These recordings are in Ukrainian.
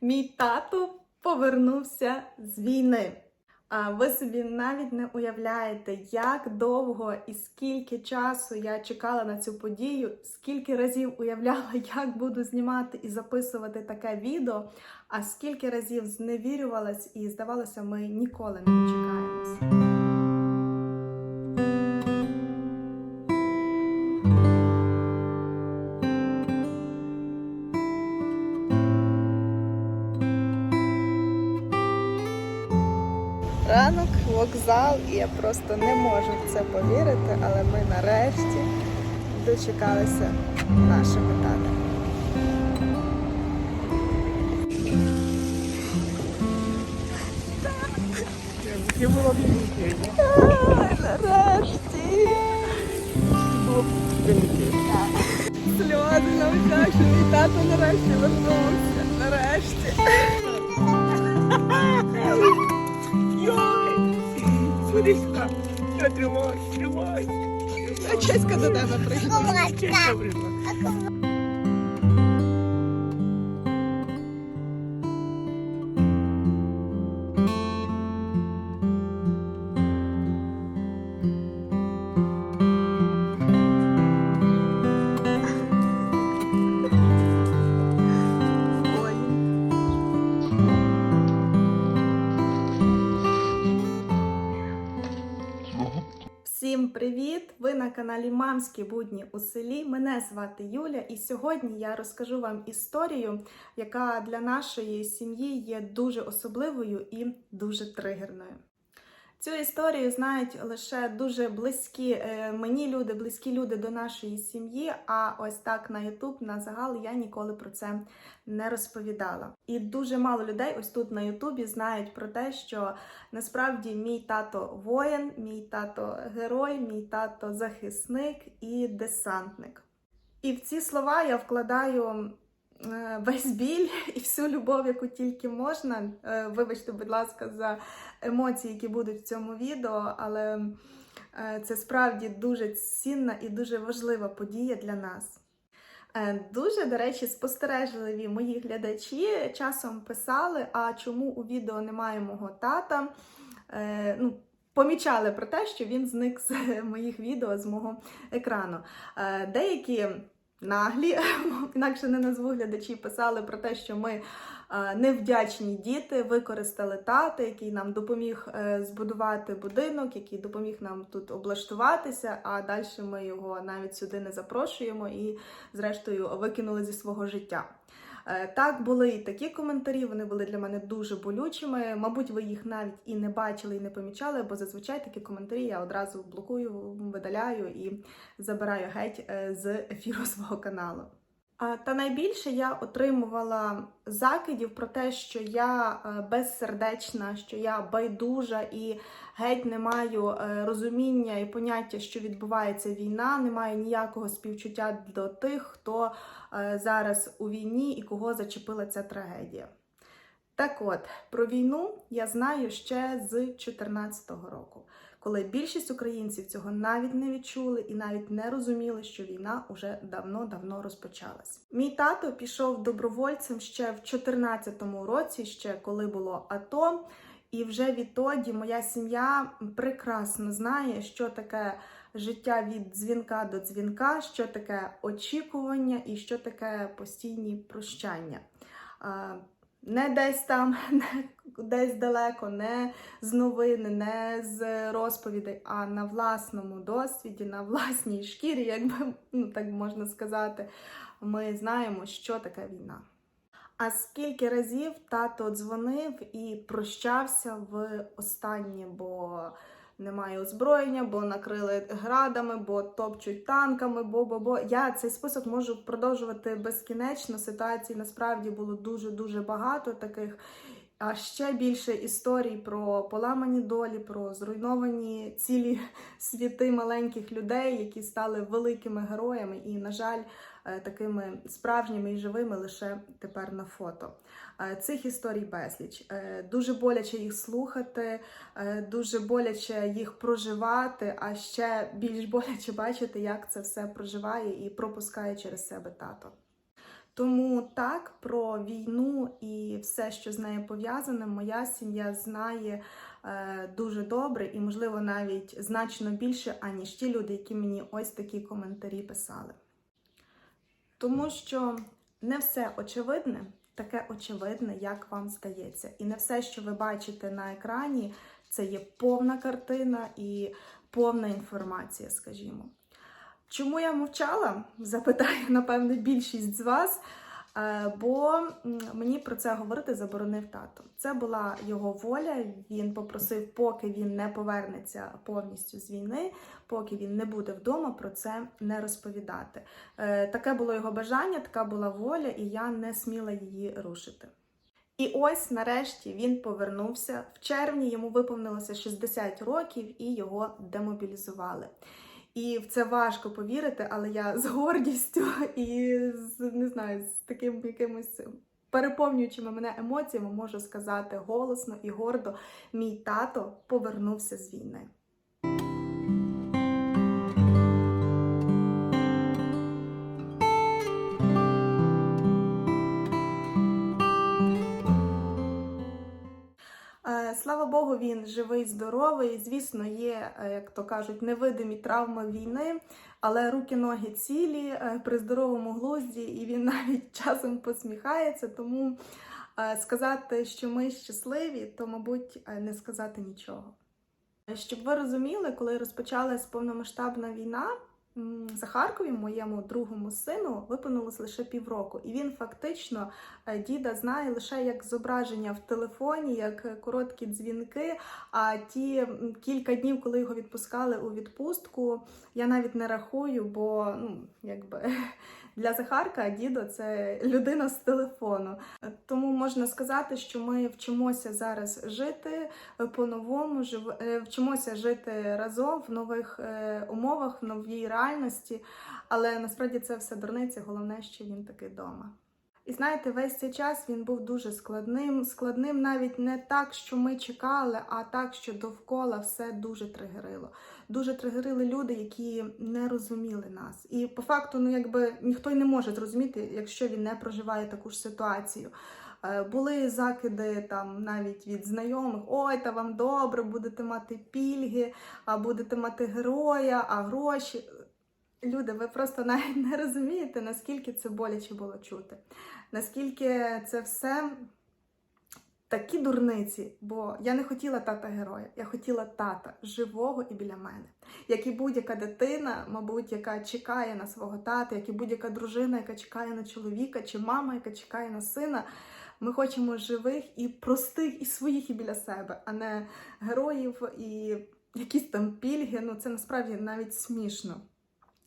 Мій тато повернувся з війни. А ви собі навіть не уявляєте, як довго і скільки часу я чекала на цю подію, скільки разів уявляла, як буду знімати і записувати таке відео, а скільки разів зневірювалась і здавалося, ми ніколи не дочекаємось. Ранок, вокзал, і я просто не можу в це повірити, але ми нарешті дочекалися нашого тата. Нарешті! Сльози на очах, що мій тато нарешті вернувся. Нарешті. Йой! Я тримаюсь, тримаюсь. А Чеська до тебе прийшла. Чесно прийшла. Каналі Мамські будні у селі. Мене звати Юля, і сьогодні я розкажу вам історію, яка для нашої сім'ї є дуже особливою і дуже тригерною. Цю історію знають лише дуже близькі е, мені люди, близькі люди до нашої сім'ї. А ось так на Ютуб на загал я ніколи про це не розповідала. І дуже мало людей ось тут на Ютубі знають про те, що насправді мій тато воїн, мій тато герой, мій тато захисник і десантник. І в ці слова я вкладаю весь біль і всю любов, яку тільки можна. Е, Вибачте, будь ласка, за емоції, які будуть в цьому відео, але е, це справді дуже цінна і дуже важлива подія для нас. Е, Дуже, до речі, спостережливі мої глядачі часом писали, а чому у відео немає мого тата. Е, Ну, помічали про те, що він зник з моїх відео, з мого екрану. Е, Деякі наглі, інакше не назву глядачі, писали про те, що ми е, невдячні діти використали тата, який нам допоміг е, збудувати будинок, який допоміг нам тут облаштуватися, а далі ми його навіть сюди не запрошуємо і, зрештою, викинули зі свого життя. Е, Так, були і такі коментарі, вони були для мене дуже болючими. Мабуть, ви їх навіть і не бачили, і не помічали, бо зазвичай такі коментарі я одразу блокую, видаляю і забираю геть е, з ефіру свого каналу. Та найбільше я отримувала закидів про те, що я е, безсердечна, що я байдужа і геть не маю е, розуміння і поняття, що відбувається війна, не маю ніякого співчуття до тих, хто е, зараз у війні і кого зачепила ця трагедія. Так от, про війну я знаю ще з 2014 року, коли більшість українців цього навіть не відчули і навіть не розуміли, що війна уже давно-давно розпочалась. Мій тато пішов добровольцем ще в 2014 році, ще коли було АТО. І вже відтоді моя сім'я прекрасно знає, що таке життя від дзвінка до дзвінка, що таке очікування і що таке постійні прощання. Не десь там, не десь далеко, не з новини, не з розповідей, а на власному досвіді, на власній шкірі, якби ну, так можна сказати, ми знаємо, що таке війна. А скільки разів тато дзвонив і прощався в останнє, бо немає озброєння, бо накрили градами, бо топчуть танками, бо бо бо я цей список можу продовжувати безкінечно. Ситуацій насправді було дуже дуже багато таких. А ще більше історій про поламані долі, про зруйновані цілі світи маленьких людей, які стали великими героями, і, на жаль, такими справжніми і живими лише тепер на фото. Е, Цих історій безліч. Е, Дуже боляче їх слухати, е, дуже боляче їх проживати, а ще більш боляче бачити, як це все проживає і пропускає через себе тато. Тому так про війну і все, що з нею пов'язане, моя сім'я знає е, дуже добре і, можливо, навіть значно більше, аніж ті люди, які мені ось такі коментарі писали. Тому що не все очевидне, таке очевидне, як вам здається. І не все, що ви бачите на екрані, це є повна картина і повна інформація, скажімо. Чому я мовчала? Запитає, напевне, більшість з вас. Е, Бо мені про це говорити заборонив тато. Це була його воля. Він попросив, поки він не повернеться повністю з війни, поки він не буде вдома, про це не розповідати. Е, Таке було його бажання, така була воля, і я не сміла її рушити. І ось нарешті він повернувся. В червні йому виповнилося 60 років і його демобілізували. І в це важко повірити, але я з гордістю і з не знаю, з таким якимось переповнюючими мене емоціями можу сказати голосно і гордо: мій тато повернувся з війни. Слава Богу, він живий, здоровий. Звісно, є, е, як то кажуть, невидимі травми війни, але руки, ноги цілі е, при здоровому глузді, і він навіть часом посміхається. Тому е, сказати, що ми щасливі, то, мабуть, не сказати нічого. Щоб ви розуміли, коли розпочалась повномасштабна війна, Захаркові, моєму другому сину, виповнилось лише півроку, і він фактично е, діда знає лише як зображення в телефоні, як е, короткі дзвінки. А ті кілька днів, коли його відпускали у відпустку, я навіть не рахую, бо ну якби для Захарка дідо це людина з телефону. Тому можна сказати, що ми вчимося зараз жити по-новому, е, вчимося жити разом в нових е, умовах, в новій реальності. Але насправді це все дурниці. Головне, що він таки вдома. І знаєте, весь цей час він був дуже складним. Складним навіть не так, що ми чекали, а так, що довкола все дуже тригерило. Дуже тригерили люди, які не розуміли нас. І по факту, ну якби ніхто й не може зрозуміти, якщо він не проживає таку ж ситуацію. Е, Були закиди там навіть від знайомих: ой, та вам добре, будете мати пільги, а будете мати героя, а гроші. Люди, ви просто навіть не розумієте, наскільки це боляче було чути. Наскільки це все такі дурниці, бо я не хотіла тата героя, я хотіла тата живого і біля мене. Як і будь-яка дитина, мабуть, яка чекає на свого тата, як і будь-яка дружина, яка чекає на чоловіка, чи мама, яка чекає на сина. Ми хочемо живих і простих, і своїх, і біля себе, а не героїв і якісь там пільги. Ну це насправді навіть смішно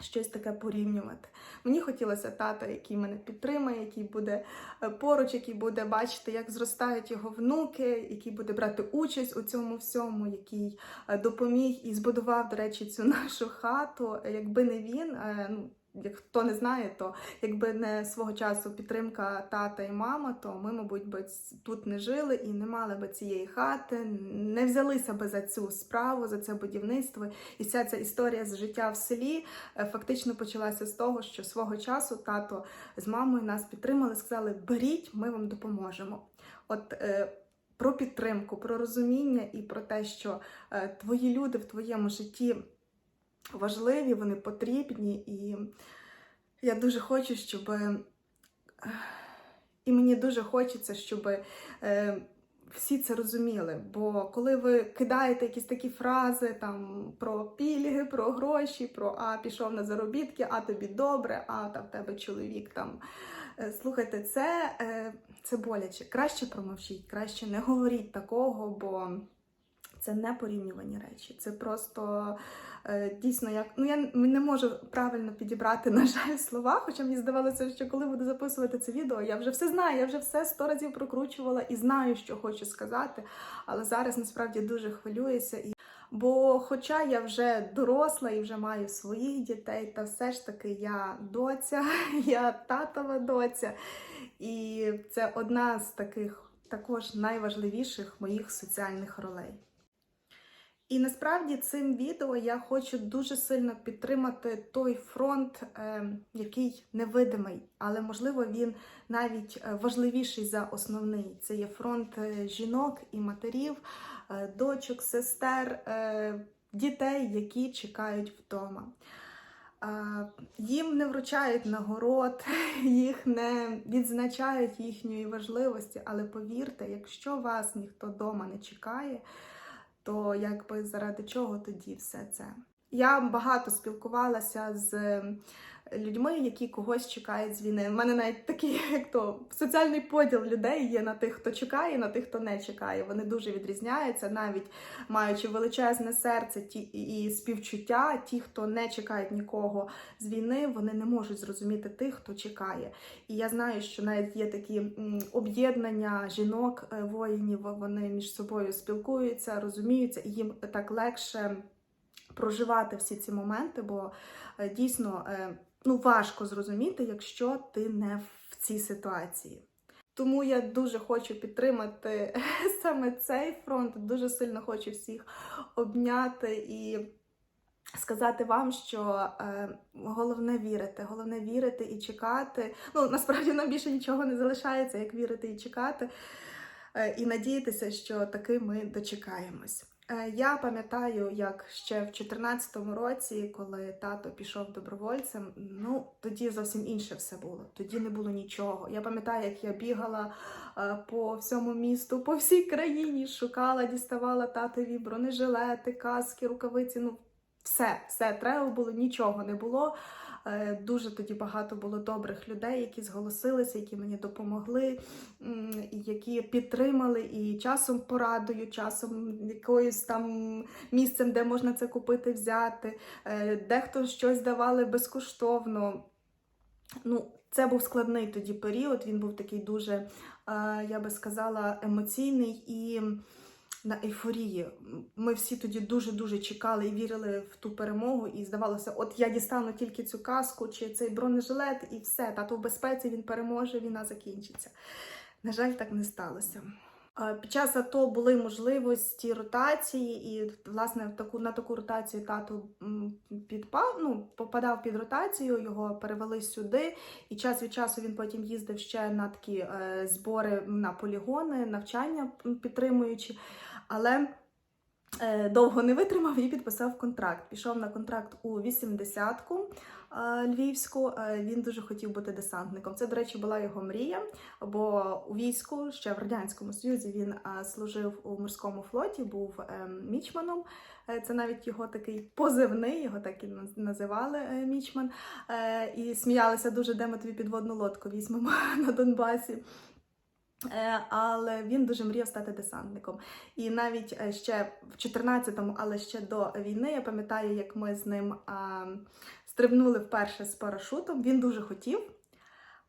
щось таке порівнювати. Мені хотілося тата, який мене підтримає, який буде е, поруч, який буде бачити, як зростають його внуки, який буде брати участь у цьому всьому, який е, допоміг і збудував, до речі, цю нашу хату. Якби не він, е, ну. Як хто не знає, то якби не свого часу підтримка тата і мама, то ми, мабуть, би тут не жили і не мали би цієї хати, не взялися би за цю справу, за це будівництво. І вся ця історія з життя в селі е, фактично почалася з того, що свого часу тато з мамою нас підтримали, сказали: беріть, ми вам допоможемо. От е, про підтримку, про розуміння і про те, що е, твої люди в твоєму житті важливі, вони потрібні, і я дуже хочу, щоб. е, І мені дуже хочеться, щоб е, всі це розуміли. Бо коли ви кидаєте якісь такі фрази там про пільги, про гроші, про а пішов на заробітки, а тобі добре, а та в тебе чоловік там. Е, Слухайте, це, це боляче. Краще промовчіть, краще не говоріть такого, бо це не порівнювані речі. Це просто е, дійсно як. Ну я не можу правильно підібрати, на жаль, слова. Хоча мені здавалося, що коли буду записувати це відео, я вже все знаю, я вже все сто разів прокручувала і знаю, що хочу сказати. Але зараз насправді дуже хвилююся. І... Бо, хоча я вже доросла і вже маю своїх дітей, та все ж таки я доця, я татова доця. І це одна з таких також найважливіших моїх соціальних ролей. І насправді цим відео я хочу дуже сильно підтримати той фронт, е, який невидимий, але можливо він навіть е, важливіший за основний. Це є фронт е, жінок і матерів, дочок, сестер, дітей, які чекають вдома. Їм не вручають нагород, їх не відзначають їхньої важливості, але повірте, якщо вас ніхто вдома не чекає, то якби заради чого тоді все це? Я багато спілкувалася з людьми, які когось чекають з війни. У мене навіть такий, як то соціальний поділ людей є на тих, хто чекає, на тих, хто не чекає. Вони дуже відрізняються, навіть маючи величезне серце ті і співчуття, ті, хто не чекають нікого з війни, вони не можуть зрозуміти тих, хто чекає. І я знаю, що навіть є такі об'єднання жінок, е, воїнів, вони між собою спілкуються, розуміються, і їм так легше проживати всі ці моменти, бо е, дійсно е, ну, важко зрозуміти, якщо ти не в цій ситуації. Тому я дуже хочу підтримати саме цей фронт, дуже сильно хочу всіх обняти і сказати вам, що е, головне вірити, головне вірити і чекати. Ну, насправді нам більше нічого не залишається, як вірити і чекати, е, і надіятися, що таки ми дочекаємось. Е, Я пам'ятаю, як ще в 2014 році, коли тато пішов добровольцем, ну тоді зовсім інше все було. Тоді не було нічого. Я пам'ятаю, як я бігала е, по всьому місту, по всій країні, шукала, діставала татові бронежилети, каски, рукавиці. Ну, все, все треба було, нічого не було. Е, Дуже тоді багато було добрих людей, які зголосилися, які мені допомогли, які підтримали і часом порадою, часом якоюсь там місцем, де можна це купити, взяти. Е, Дехто щось давали безкоштовно. Ну, це був складний тоді період. Він був такий дуже, е, я би сказала, емоційний і на ейфорії. Ми всі тоді дуже-дуже чекали і вірили в ту перемогу. І здавалося, от я дістану тільки цю каску чи цей бронежилет, і все, тато в безпеці він переможе, війна закінчиться. На жаль, так не сталося. Під час АТО були можливості ротації, і власне в таку на таку ротацію тато підпав, ну, попадав під ротацію, його перевели сюди. І час від часу він потім їздив ще на такі е, збори на полігони, навчання підтримуючи. Але е, довго не витримав і підписав контракт. Пішов на контракт у 80-ку е, львівську. Е, він дуже хотів бути десантником. Це, до речі, була його мрія, бо у війську ще в радянському союзі він служив у морському флоті, був мічманом. Це навіть його такий позивний, його так і називали мічман. І сміялися дуже, де ми тобі підводну лодку візьмемо на Донбасі. Е, Але він дуже мріяв стати десантником. І навіть е, ще в 14-му, але ще до війни, я пам'ятаю, як ми з ним стрибнули вперше з парашутом. Він дуже хотів.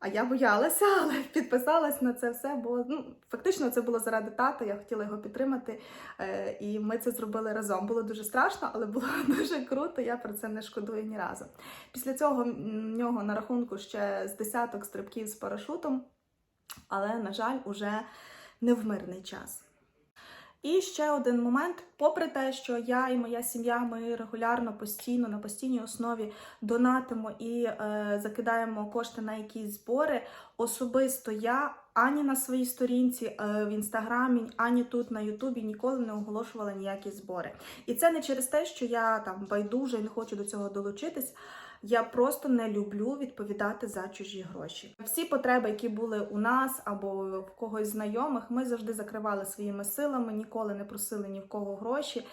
А я боялася, але підписалась на це все, бо ну, фактично це було заради тата, я хотіла його підтримати, е, і ми це зробили разом. Було дуже страшно, але було дуже круто, я про це не шкодую ні разу. Після цього в нього на рахунку ще з десяток стрибків з парашутом, але, на жаль, уже не в мирний час. І ще один момент, попри те, що я і моя сім'я, ми регулярно, постійно, на постійній основі донатимо і е, закидаємо кошти на якісь збори. Особисто я ані на своїй сторінці е, в інстаграмі, ані тут на Ютубі ніколи не оголошувала ніякі збори. І це не через те, що я там байдужа і не хочу до цього долучитись. Я просто не люблю відповідати за чужі гроші. Всі потреби, які були у нас або в когось знайомих, ми завжди закривали своїми силами, ніколи не просили ні в кого гроші.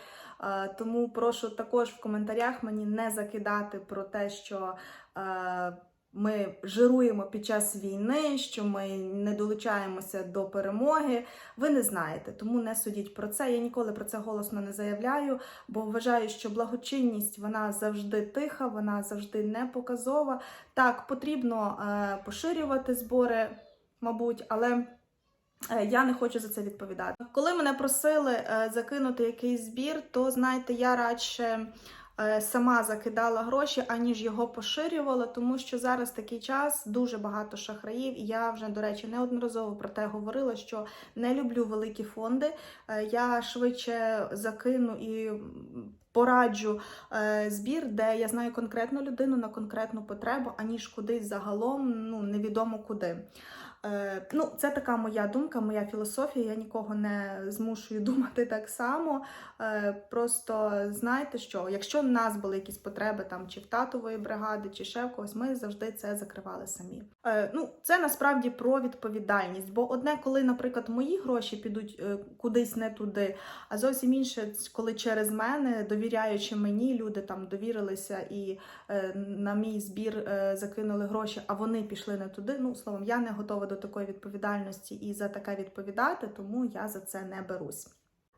Е, Тому прошу також в коментарях мені не закидати про те, що е, ми жируємо під час війни, що ми не долучаємося до перемоги. Ви не знаєте, тому не судіть про це. Я ніколи про це голосно не заявляю, бо вважаю, що благочинність вона завжди тиха, вона завжди не показова. Так, потрібно е, поширювати збори, мабуть, але. Е, Я не хочу за це відповідати. Коли мене просили е, закинути якийсь збір, то знаєте, я радше сама закидала гроші, аніж його поширювала, тому що зараз такий час дуже багато шахраїв. І я вже, до речі, неодноразово про те говорила, що не люблю великі фонди. Е, Я швидше закину і пораджу е, збір, де я знаю конкретну людину на конкретну потребу, аніж кудись загалом, ну невідомо куди. Е, Ну, це така моя думка, моя філософія. Я нікого не змушую думати так само. Е, Просто знайте, що якщо в нас були якісь потреби там чи в татової бригади, чи ще в когось, ми завжди це закривали самі. Е, Ну, це насправді про відповідальність. Бо одне, коли, наприклад, мої гроші підуть кудись не туди, а зовсім інше, коли через мене, довіряючи мені, люди там довірилися і на мій збір закинули гроші, а вони пішли не туди. Ну, словом, я не готова до такої відповідальності і за таке відповідати, тому я за це не берусь.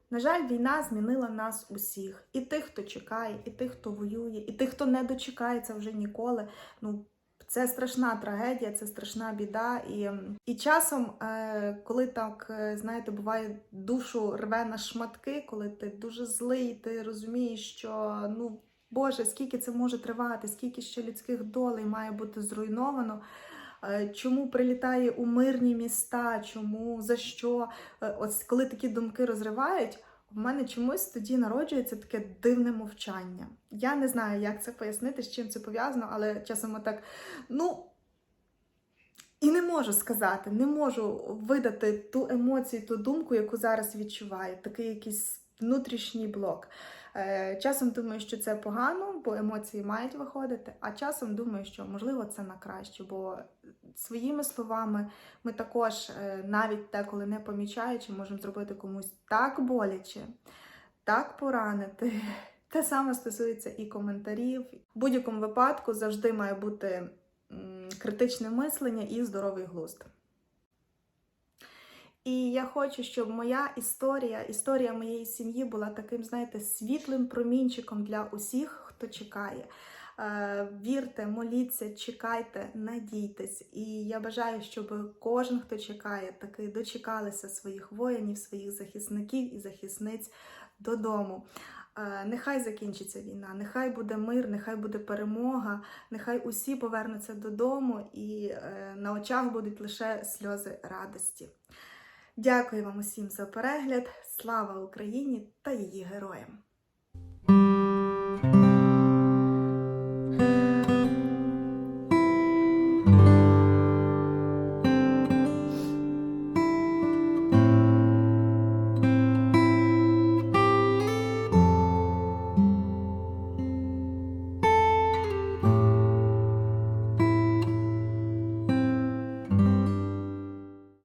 На жаль, війна змінила нас усіх. І тих, хто чекає, і тих, хто воює, і тих, хто не дочекається вже ніколи. Ну, це страшна трагедія, це страшна біда. І, і часом, е, коли так, е, знаєте, буває душу рве на шматки, коли ти дуже злий, ти розумієш, що ну. Боже, скільки це може тривати, скільки ще людських долей має бути зруйновано. Е, Чому прилітає у мирні міста? Чому за що? Е, От коли такі думки розривають, в мене чомусь тоді народжується таке дивне мовчання. Я не знаю, як це пояснити, з чим це пов'язано, але часом отак, ну. І не можу сказати, не можу видати ту емоцію, ту думку, яку зараз відчуваю. Такий якийсь внутрішній блок. Е, Часом думаю, що це погано, бо емоції мають виходити, а часом думаю, що можливо це на краще, бо своїми словами ми також, е, навіть деколи не помічаючи, можемо зробити комусь так боляче, так поранити. Те саме стосується і коментарів. В будь-якому випадку завжди має бути критичне мислення і здоровий глузд. І я хочу, щоб моя історія, історія моєї сім'ї була таким, знаєте, світлим промінчиком для усіх, хто чекає. Е, Вірте, моліться, чекайте, надійтесь. І я бажаю, щоб кожен, хто чекає, таки дочекалися своїх воїнів, своїх захисників і захисниць додому. Е, Нехай закінчиться війна, нехай буде мир, нехай буде перемога, нехай усі повернуться додому і е, на очах будуть лише сльози радості. Дякую вам усім за перегляд. Слава Україні та її героям!